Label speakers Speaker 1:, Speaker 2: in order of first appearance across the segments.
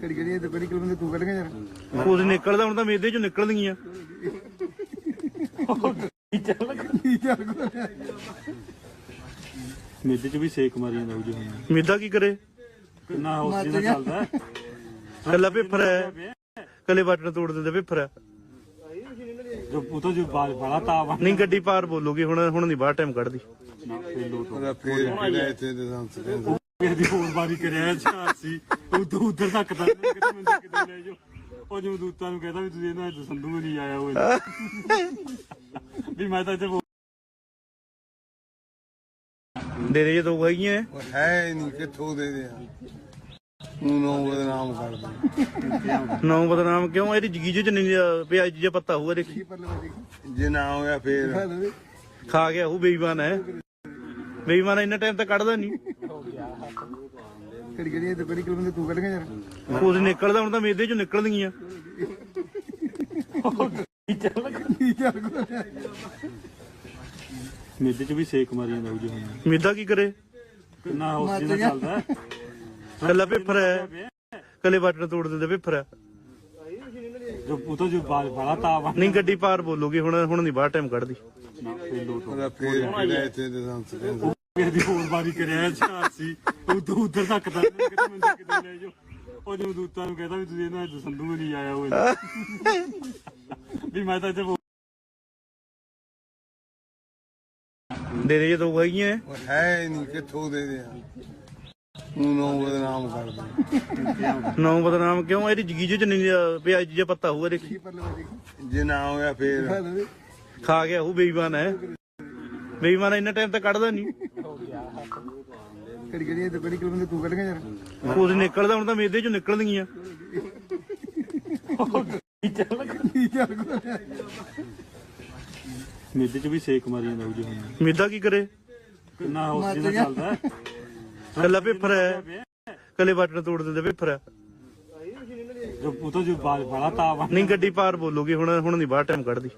Speaker 1: ਕੜੀ ਕੜੀ ਇਹ ਤਾਂ ਕੜੀ ਕਿਲੋ ਤੂੰ ਕੱਢ ਗਿਆ ਯਾਰ।
Speaker 2: ਕੁਝ ਨਿਕਲਦਾ ਹੁਣ ਤਾਂ ਮੇਦੇ ਚੋਂ ਨਿਕਲਦੀਆਂ
Speaker 3: ਮੇਦੇ ਚ ਵੀ ਸੇਕ ਮਾਰੀ ਜਾਂਦਾ ਉਹ ਜੀ ਹੁਣ
Speaker 2: ਮੇਦਾ ਕੀ ਕਰੇ?
Speaker 3: ਕਿੰਨਾ ਹੌਸਲੇ ਨਾਲ ਚੱਲਦਾ ਹੈ।
Speaker 2: ਕੱਲਾ ਪੇਪਰ ਹੈ। ਕੱਲੇ ਬਟਨ ਤੋੜ ਦਿੰਦੇ ਪੇਪਰ ਹੈ।
Speaker 3: ਜੋ ਉਹ ਤਾਂ ਜੋ ਬਾਜ ਬੜਾ ਤਾਵਾ
Speaker 2: ਨਹੀਂ ਗੱਡੀ ਪਾਰ ਬੋਲੋਗੇ ਹੁਣ ਹੁਣ ਨਹੀਂ ਬਾਹਰ ਟਾਈਮ ਕੱਢਦੀ।
Speaker 1: ਉਹਦਾ ਫੇਰ ਕਿਹੜਾ ਇੱਥੇ ਦੇ ਸੰਸ
Speaker 3: ਦੀ ਹੋਰ ਵਾਰੀ ਕਰਿਆ ਚਾਰ ਸੀ ਉਦੋਂ ਉਧਰ ਤੱਕ ਤਾਂ ਕਿਤੇ ਮੈਨੂੰ ਕਿਤੇ ਲੈ ਜਾਓ। ਉਹ ਜਿਵੇਂ ਦੂਤਾਂ ਨੂੰ ਕਹਿੰਦਾ ਵੀ ਤੁਸੀਂ ਇਹਨਾਂ ਚ ਸੰਧੂ ਨਹੀਂ ਆਇਆ ਹੋਇਆ ਵੀ ਮੈਂ ਤਾਂ ਇੱਥੇ
Speaker 2: ਦੇ ਦੇ ਜੇ ਦੋ ਹੈਗੀਆਂ।
Speaker 1: ਉਹ ਹੈ ਨਹੀਂ ਕਿੱਥੋਂ ਦੇ ਦੇ ਨੂੰ ਨੋ ਬਦਨਾਮ ਕਰਦਾ
Speaker 2: ਨੌ ਬਦਨਾਮ ਕਿਉਂ? ਇਹਦੀ ਜਗੀਜੇ ਚ ਨਹੀਂ ਪਿਆ ਜੇ ਪੱਤਾ ਹੋਊਗਾ ਦੇਖੀ।
Speaker 1: ਜੇ ਨਾ ਹੋਇਆ ਫੇਰ।
Speaker 2: ਖਾ ਗਿਆ ਉਹ ਬੇਈਮਾਨ ਹੈ। ਬੇਈਮਾਨ ਇੰਨਾ ਟਾਈਮ ਤਾਂ ਕੱਢਦਾ ਨਹੀਂ
Speaker 1: ਕੜੀ ਕੜੀ ਇਹ ਤਾਂ ਕੜੀ ਕਿਲੋ ਤੂੰ ਕੱਢ ਗਿਆ ਯਾਰ?
Speaker 2: ਕੁਝ ਨਿਕਲਦਾ ਹੁਣ ਤਾਂ ਮੇਦੇ ਚੋਂ ਨਿਕਲਦੀਆਂ
Speaker 3: ਮੇਦੇ ਚ ਵੀ ਸੇਕ ਮਾਰੀ ਜਾਂਦਾ ਉਹ ਜੀ ਹੁਣ
Speaker 2: ਮੇਦਾ ਕੀ ਕਰੇ?
Speaker 3: ਕਿੰਨਾ ਹੌਸਲੇ ਨਾਲ ਚੱਲਦਾ। ਹੈ।
Speaker 2: ਕੱਲਾ ਪੇਪਰ ਹੈ। ਕੱਲੇ ਬਟਨ ਤੋੜ ਦਿੰਦੇ ਪੇਪਰ ਹੈ।
Speaker 3: ਜੋ ਉਹ ਤਾਂ ਜੋ ਬੜਾ ਤਾਵਾ
Speaker 2: ਨਹੀਂ ਗੱਡੀ ਪਾਰ ਬੋਲੋਗੇ ਹੁਣ ਹੁਣ ਨਹੀਂ ਬਾਹਰ ਟਾਈਮ ਕੱਢਦੀ।
Speaker 1: ਫੇਰ ਇੱਥੇ ਦੇ
Speaker 3: ਕਿਸੇ ਦੀ ਹੋਰ ਵਾਰੀ ਕਰਿਆ ਚਾਰ ਸੀ ਉਦੋਂ ਉਧਰ ਤੱਕ ਤਾਂ ਕਿਤੇ ਮੈਨੂੰ ਕਿਤੇ ਲੈ ਜਾਓ। ਉਹ ਜਿਵੇਂ ਦੂਤਾਂ ਨੂੰ ਕਹਿੰਦਾ ਵੀ ਤੁਸੀਂ ਇਹਨਾਂ ਚ ਸੰਧੂ ਨਹੀਂ ਆਇਆ ਹੋਇਆ ਵੀ ਮੈਂ ਤਾਂ ਇੱਥੇ ਬੋ-
Speaker 2: ਦੇ ਦੇ ਜੇ ਦੋ ਹੈਗੀਆਂ
Speaker 1: ਉਹ ਹੈ ਨਹੀਂ ਕਿੱਥੋਂ ਦੇ ਦੇ ਨੂੰ ਨੋ ਬਦਨਾਮ ਕਰਦਾ
Speaker 2: ਨੌ ਬਦਨਾਮ ਕਿਉਂ? ਇਹਦੀ ਜਗੀਜੇ ਚ ਨਹੀਂ ਪਿਆ ਜੇ ਪੱਤਾ ਹੋਊਗਾ ਦੇਖੀ।
Speaker 1: ਜੇ ਨਾ ਹੋਇਆ ਫੇਰ।
Speaker 2: ਖਾ ਗਿਆ ਉਹ ਬੇਈਮਾਨ ਹੈ। ਬੇਈਮਾਨ ਇੰਨਾ ਟਾਈਮ ਤਾਂ ਕੱਢਦਾ ਨਹੀਂ।
Speaker 1: ਕੜੀ ਇਹ ਤਾਂ ਕੜੀ ਕਿਲੋ ਤੂੰ ਕੱਢ ਗਿਆ ਯਾਰ?
Speaker 2: ਕੁਝ ਨਿਕਲਦਾ ਹੁਣ ਤਾਂ ਮੇਦੇ ਚੋਂ ਨਿਕਲਦੀਆਂ
Speaker 3: ਮੇਦੇ ਚ ਵੀ ਸੇਕ ਮਾਰੀ ਜਾਂਦਾ ਉਹ ਜੀ ਹੁਣ।
Speaker 2: ਮੇਦਾ ਕੀ ਕਰੇ?
Speaker 3: ਕਿੰਨਾ ਹੌਸਲੇ ਨਾਲ ਚੱਲਦਾ ਹੈ।
Speaker 2: ਕੱਲਾ ਪੇਪਰ ਹੈ। ਕੱਲੇ ਬਟਨ ਤੋੜ ਦਿੰਦੇ ਪੇਪਰ ਹੈ।
Speaker 3: ਜੋ ਉਹ ਤਾਂ ਜੋ ਬਾਜ ਬੜਾ ਤਾਵਾ
Speaker 2: ਨਹੀਂ ਗੱਡੀ ਪਾਰ ਬੋਲੋਗੇ ਹੁਣ ਹੁਣ ਨਹੀਂ ਬਾਹਰ ਟਾਈਮ ਕੱਢਦੀ।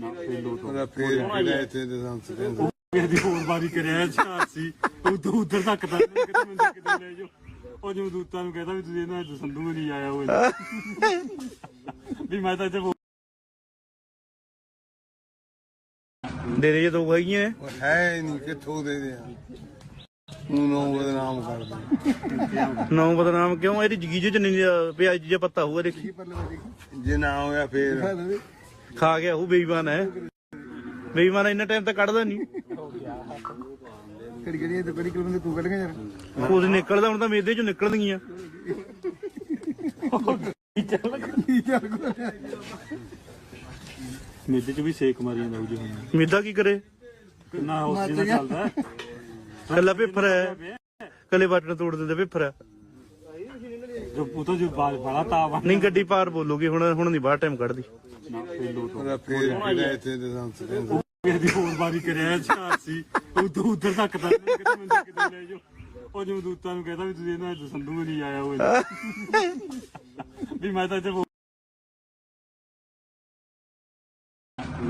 Speaker 1: ਉਹਦਾ ਫੇਰ ਕਿਹੜਾ ਇੱਥੇ ਦੇ ਸੰਸ ਕਹਿੰਦੇ
Speaker 3: ਕਿਸੇ ਦੀ ਹੋਰ ਵਾਰੀ ਕਰਿਆ ਚਾਰ ਸੀ। ਉਦੋਂ ਉਧਰ ਤੱਕ ਤਾਂ ਕਿਤੇ ਮੈਨੂੰ ਕਿਤੇ ਲੈ ਜਾਓ। ਉਹ ਜਿਵੇਂ ਦੂਤਾਂ ਨੂੰ ਕਹਿੰਦਾ ਵੀ ਤੁਸੀਂ ਇਹਨਾਂ ਚ ਸੰਧੂ ਨਹੀਂ ਆਇਆ ਹੋਇਆ ਵੀ ਮੈਂ ਤਾਂ ਇੱਥੇ ਬੋ-
Speaker 2: ਦੇ ਦੇ ਜੇ ਦੋ ਹੈਗੀਆਂ
Speaker 1: ਉਹ ਹੈ ਨਹੀਂ ਕਿੱਥੋਂ ਦੇ ਦੇ ਨੂੰ ਨੋ ਬਦਨਾਮ ਕਰਦਾ
Speaker 2: ਨੌ ਬਦਨਾਮ ਕਿਉਂ? ਇਹਦੀ ਜਗੀਜੇ ਚ ਨਹੀਂ ਪਿਆ ਜੇ ਪੱਤਾ ਹੋਊਗਾ ਦੇਖੀ।
Speaker 1: ਜੇ ਨਾ ਹੋਇਆ ਫੇਰ।
Speaker 2: ਖਾ ਗਿਆ ਉਹ ਬੇਈਮਾਨ ਹੈ। ਬੇਈਮਾਨ ਇੰਨਾ ਟਾਈਮ ਤਾਂ ਕੱਢਦਾ ਨਹੀਂ।
Speaker 1: ਕੜੀ ਇਹ ਤਾਂ ਕੜੀ ਕਿਲੋ ਤੂੰ ਕੱਢ ਗਿਆ ਯਾਰ।
Speaker 2: ਕੁਝ ਨਿਕਲਦਾ ਹੁਣ ਤਾਂ ਮੇਦੇ ਚੋਂ ਨਿਕਲਦੀਆਂ
Speaker 3: ਮੇਦੇ ਚ ਵੀ ਸੇਕ ਮਾਰੀ ਜਾਂਦਾ ਉਹ ਜੀ ਹੁਣ
Speaker 2: ਮੇਦਾ ਕੀ ਕਰੇ?
Speaker 3: ਕਿੰਨਾ ਹੌਸਲੇ ਨਾਲ ਚੱਲਦਾ ਹੈ।
Speaker 2: ਕੱਲਾ ਪੇਪਰ ਹੈ। ਕੱਲੇ ਬਟਨ ਤੋੜ ਦਿੰਦੇ ਪੇਪਰ ਹੈ।
Speaker 3: ਜੋ ਉਹ ਤਾਂ ਜੋ ਬਾਜ ਬੜਾ ਤਾਵਾ
Speaker 2: ਨਹੀਂ ਗੱਡੀ ਪਾਰ ਬੋਲੋਗੇ ਹੁਣ ਹੁਣ ਨਹੀਂ ਬਾਹਰ ਟਾਈਮ ਕੱਢਦੀ।
Speaker 1: ਫੇਰ ਇੱਥੇ ਦੇ ਸੰਸ ਕਹਿੰਦੇ?
Speaker 3: ਕਿਸੇ ਦੀ ਹੋਰ ਵਾਰੀ ਕਰਿਆ ਚਾਰ ਸੀ। ਉਦੋਂ ਉਧਰ ਤੱਕ ਤਾਂ ਕਿਤੇ ਮੈਨੂੰ ਕਿਤੇ ਲੈ ਜਾਓ। ਉਹ ਜਿਵੇਂ ਦੂਤਾਂ ਨੂੰ ਕਹਿੰਦਾ ਵੀ ਤੁਸੀਂ ਇਹਨਾਂ ਚ ਸੰਧੂ ਨਹੀਂ ਆਇਆ ਹੋਇਆ ਵੀ ਮੈਂ ਤਾਂ ਇੱਥੇ ਬੋ-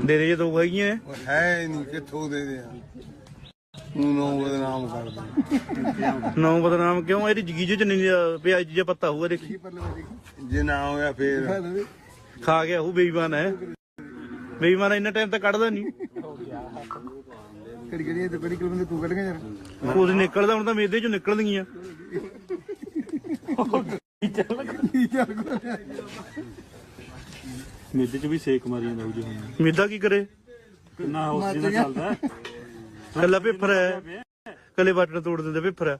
Speaker 2: ਦੇ ਦੇ ਜੇ ਦੋ ਹੈਗੀਆਂ।
Speaker 1: ਉਹ ਹੈ ਨਹੀਂ ਕਿੱਥੋਂ ਦੇ ਦੇ ਨੂੰ ਨੋ ਬਦਨਾਮ ਕਰਦਾ
Speaker 2: ਨੌ ਬਦਨਾਮ ਕਿਉਂ? ਇਹਦੀ ਜਗੀਜੇ ਚ ਨਹੀਂ ਪਿਆ ਜੇ ਪੱਤਾ ਹੋਊਗਾ ਦੇਖੀ।
Speaker 1: ਜੇ ਨਾ ਹੋਇਆ ਫੇਰ।
Speaker 2: ਖਾ ਗਿਆ ਉਹ ਬੇਈਮਾਨ ਹੈ। ਬੇਈਮਾਨ ਇੰਨਾ ਟਾਈਮ ਤਾਂ ਕੱਢਦਾ ਨਹੀਂ।
Speaker 1: ਕੜੀ ਕੜੀ ਇਹ ਤਾਂ ਕੜੀ ਕਿਲੋ ਤੂੰ ਕੱਢ ਗਿਆ ਯਾਰ।
Speaker 2: ਕੁਝ ਨਿਕਲਦਾ ਹੁਣ ਤਾਂ ਮੇਦੇ ਚੋਂ ਨਿਕਲਦੀਆਂ
Speaker 3: ਮੇਦੇ ਚ ਵੀ ਸੇਕ ਮਾਰੀ ਜਾਂਦਾ ਉਹ ਜੀ ਹੁਣ।
Speaker 2: ਮੇਦਾ ਕੀ ਕਰੇ?
Speaker 3: ਕਿੰਨਾ ਹੌਸਲੇ ਨਾਲ ਚੱਲਦਾ ਹੈ।
Speaker 2: ਕੱਲਾ ਪੇਪਰ ਹੈ। ਕੱਲੇ ਬਟਨ ਤੋੜ ਦਿੰਦੇ ਪੇਪਰ ਹੈ।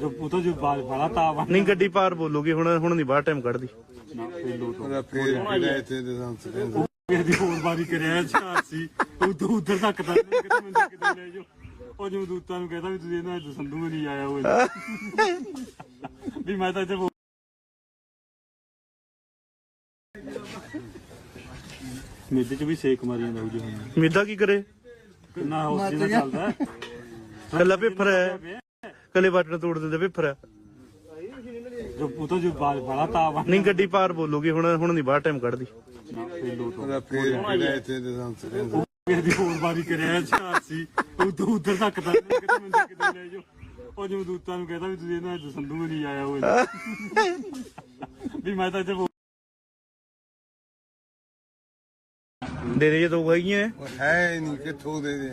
Speaker 3: ਜੋ ਉਹ ਤਾਂ ਜੋ ਬੜਾ ਤਾਵਾ
Speaker 2: ਨਹੀਂ ਗੱਡੀ ਪਾਰ ਬੋਲੋਗੇ ਹੁਣ ਹੁਣ ਨਹੀਂ ਬਾਹਰ ਟਾਈਮ ਕੱਢਦੀ।
Speaker 1: ਉਹਦਾ ਫੇਰ ਕਿਹੜਾ ਇੱਥੇ ਦੇ ਸੰਸ ਕਹਿੰਦੇ
Speaker 3: ਕਿਸੇ ਦੀ ਹੋਰ ਵਾਰੀ ਕਰਿਆ ਚਾਰ ਸੀ। ਉਦੋਂ ਉਧਰ ਤੱਕ ਤਾਂ ਕਿਤੇ ਮੈਨੂੰ ਕਿਤੇ ਲੈ ਜਾਓ। ਉਹ ਜਿਵੇਂ ਦੂਤਾਂ ਨੂੰ ਕਹਿੰਦਾ ਵੀ ਤੁਸੀਂ ਇਹਨਾਂ ਚ ਸੰਧੂ ਨਹੀਂ ਆਇਆ ਹੋਇਆ ਵੀ ਮੈਂ ਤਾਂ ਇੱਥੇ ਬੋ- ਮੇਦੇ ਚ ਵੀ ਸੇਕ ਮਾਰੀ ਜਾਂਦਾ ਉਹ ਜੀ ਹੁਣ
Speaker 2: ਮੇਦਾ ਕੀ ਕਰੇ?
Speaker 3: ਕਿੰਨਾ ਹੌਸਲੇ ਨਾਲ ਚੱਲਦਾ। ਹੈ।
Speaker 2: ਕੱਲਾ ਪੇਪਰ ਹੈ। ਕੱਲੇ ਬਟਨ ਤੋੜ ਦਿੰਦੇ ਪੇਪਰ ਹੈ।
Speaker 3: ਜੋ ਉਹ ਤਾਂ ਜੋ ਬਾਜ ਬੜਾ ਤਾਵਾ
Speaker 2: ਨਹੀਂ ਗੱਡੀ ਪਾਰ ਬੋਲੋਗੇ ਹੁਣ ਹੁਣ ਨਹੀਂ ਬਾਹਰ ਟਾਈਮ ਕੱਢਦੀ।
Speaker 1: ਫੇਰ ਦੇ ਸੰਸ ਕਹਿੰਦੇ
Speaker 3: ਕਿਸੇ ਦੀ ਹੋਰ ਵਾਰੀ ਕਰਿਆ ਚਾਰ ਸੀ ਉਦੋਂ ਉਧਰ ਤੱਕ ਤਾਂ ਕਿਤੇ ਮੈਨੂੰ ਕਿਤੇ ਲੈ ਜਾਓ। ਉਹ ਜਮਦੂਤਾਂ ਨੂੰ ਕਹਿੰਦਾ ਵੀ ਤੁਸੀਂ ਇਹਨਾਂ ਅੱਜ ਸੰਧੂ ਨਹੀਂ ਆਇਆ ਹੋਏ। ਵੀ ਮੈਂ ਤਾਂ ਇੱਥੇ
Speaker 2: ਦੇ ਦੇ ਜੇ ਦੋ ਹੈਗੀਆਂ।
Speaker 1: ਉਹ ਹੈ ਨਹੀਂ ਕਿੱਥੋਂ ਦੇ ਦੇ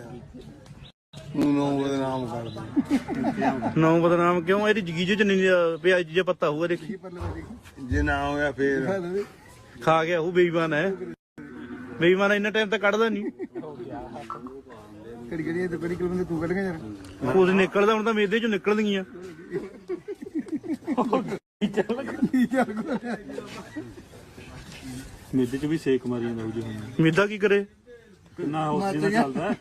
Speaker 1: ਨੂੰ ਬਦਨਾਮ ਕਰਦੇ
Speaker 2: ਨੌ ਬਦਨਾਮ ਕਿਉਂ? ਇਹਦੀ ਜਗੀਜੇ ਚ ਨਹੀਂ ਅਹ, ਪਿਆ ਜਿਹਾ ਪੱਤਾ ਹੋਊਗਾ ਦੇਖੀ।
Speaker 1: ਜੇ ਨਾ ਹੋਇਆ ਫੇਰ।
Speaker 2: ਖਾ ਗਿਆ ਉਹ ਬੇਈਮਾਨ ਹੈ। ਬੇਈਮਾਨ ਇੰਨਾ ਟਾਈਮ ਤਾਂ ਕੱਢਦਾ ਨਹੀਂ।
Speaker 1: ਕੜੀ ਕੜੀ ਤੇ ਕੜੀ ਕਿਲੋਮੀਟਰ ਤੂੰ ਕੱਢ ਗਿਆ ਯਾਰ।
Speaker 2: ਕੁਝ ਨਿਕਲਦਾ ਹੁਣ ਤਾਂ ਮੇਦੇ ਚੋਂ ਨਿਕਲਦੀਆਂ
Speaker 3: ਮੇਦੇ ਚ ਵੀ ਸੇਕ ਮਾਰੀ ਜਾਂਦਾ ਉਹ ਜੀ ਹੁਣ।
Speaker 2: ਮੇਦਾ ਕੀ ਕਰੇ?
Speaker 3: ਕਿੰਨਾ ਹੌਸਲੇ ਨਾਲ ਚੱਲਦਾ। ਹੈ।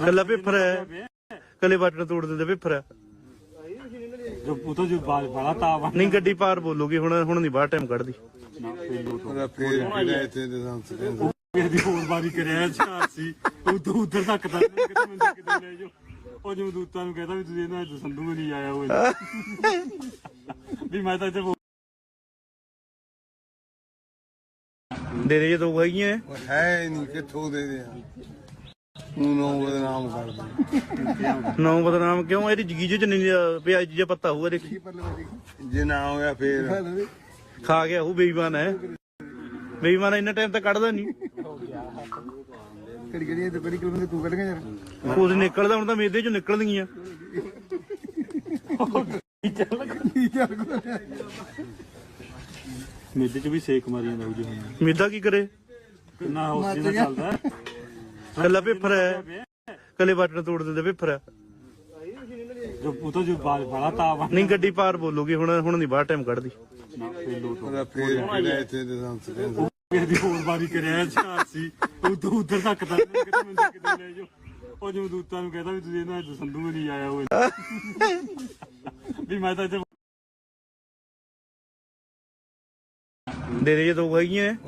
Speaker 2: ਕੱਲਾ ਪੇਪਰ ਹੈ। ਕੱਲੇ ਬਟਨ ਤੋੜ ਦਿੰਦੇ ਪੇਪਰ ਹੈ।
Speaker 3: ਜੋ ਉਹ ਤਾਂ ਜੋ ਬਾਲ ਬੜਾ ਤਾਵਾ
Speaker 2: ਨਹੀਂ ਗੱਡੀ ਪਾਰ ਬੋਲੋਗੇ ਹੁਣ ਹੁਣ ਨਹੀਂ ਬਾਹਰ ਟਾਈਮ ਕੱਢਦੀ।
Speaker 1: ਉਹਦਾ ਫੇਰ ਕਿਹੜਾ ਇੱਥੇ ਦੇ ਸੰਸ ਕਹਿੰਦੇ
Speaker 3: ਇਹਦੀ ਹੋਰ ਵਾਰੀ ਕਰਿਆ ਚਾਰ ਸੀ। ਉਦੋਂ ਉਧਰ ਤੱਕ ਤਾਂ ਕਿਤੇ ਮੈਨੂੰ ਕਿਤੇ ਲੈ ਜਾਓ। ਉਹ ਜਮਦੂਤਾਂ ਨੂੰ ਕਹਿੰਦਾ ਵੀ ਤੁਸੀਂ ਇਹਨਾਂ ਅੱਜ ਸੰਧੂ ਨਹੀਂ ਆਇਆ ਹੋਏ। ਵੀ ਮੈਂ ਤਾਂ ਇੱਥੇ
Speaker 2: ਦੇ ਦੇ ਦੋ ਹੈਗੀਆਂ
Speaker 1: ਹੈ ਨਹੀਂ ਕਿੱਥੋਂ ਦੇ ਦੇ ਨੂੰ ਨੂੰ ਬਦਨਾਮ ਕਰਦੇ।
Speaker 2: ਨੌ ਬਦਨਾਮ ਕਿਉਂ? ਇਹਦੀ ਜਗੀਜੇ ਚ ਨਹੀਂ ਪਿਆ ਜਿਹਾ ਪੱਤਾ ਹੋਊਗਾ ਦੇਖੀ।
Speaker 1: ਜੇ ਨਾ ਹੋਇਆ ਫੇਰ।
Speaker 2: ਖਾ ਗਿਆ ਉਹ ਬੇਈਮਾਨ ਹੈ। ਬੇਈਮਾਨ ਇੰਨਾ ਟਾਈਮ ਤਾਂ ਕੱਢਦਾ ਨਹੀਂ।
Speaker 1: ਕੜੀ ਤੇ ਕੜੀ ਕਿਲੋਮੀਟਰ ਤੂੰ ਕੱਢ ਗਿਆ ਯਾਰ।
Speaker 2: ਕੁਝ ਨਿਕਲਦਾ ਹੁਣ ਤਾਂ ਮੇਦੇ ਚੋਂ ਨਿਕਲਦੀਆਂ
Speaker 3: ਮੇਦੇ ਚ ਵੀ ਸੇਕ ਮਾਰੀ ਜਾਂਦਾ ਉਹ ਜੀ
Speaker 2: ਮੇਦਾ ਕੀ ਕਰੇ?
Speaker 3: ਕਿੰਨਾ ਹੌਸਲੇ ਨਾਲ ਚੱਲਦਾ।
Speaker 2: ਕੱਲਾ ਪੇਪਰ ਹੈ। ਕੱਲੇ ਬਟਨ ਤੋੜ ਦਿੰਦੇ ਪੇਪਰ ਹੈ।
Speaker 3: ਜੋ ਉਹ ਤਾਂ ਜੋ ਬਾਲ ਬੜਾ ਤਾਵਾ
Speaker 2: ਨਹੀਂ ਗੱਡੀ ਪਾਰ ਬੋਲੋਗੇ ਹੁਣ ਹੁਣ ਨਹੀਂ ਬਾਹਰ ਟਾਈਮ ਕੱਢਦੀ।
Speaker 1: ਉਹਦਾ ਫੇਰ ਕਿਹੜਾ ਇੱਥੇ ਦੇ ਸੰਸ ਕਹਿੰਦੇ
Speaker 3: ਇਹਦੀ ਹੋਰ ਵਾਰੀ ਕਰਿਆ ਚਾਰ ਸੀ। ਉਦੋਂ ਉਧਰ ਤੱਕ ਤਾਂ ਕਿਤੇ ਮੈਨੂੰ ਕਿਤੇ ਲੈ ਜਾਓ। ਉਹ ਜਮਦੂਤਾਂ ਨੂੰ ਕਹਿੰਦਾ ਵੀ ਤੁਸੀਂ ਇਹਨਾਂ ਅੱਜ ਸੰਧੂ ਨਹੀਂ ਆਇਆ ਹੋਏ। ਵੀ ਮੈਂ ਤਾਂ ਇੱਥੇ
Speaker 2: ਦੇ ਦੇ ਜੇ ਦੋ ਹੈਗੀਆਂ।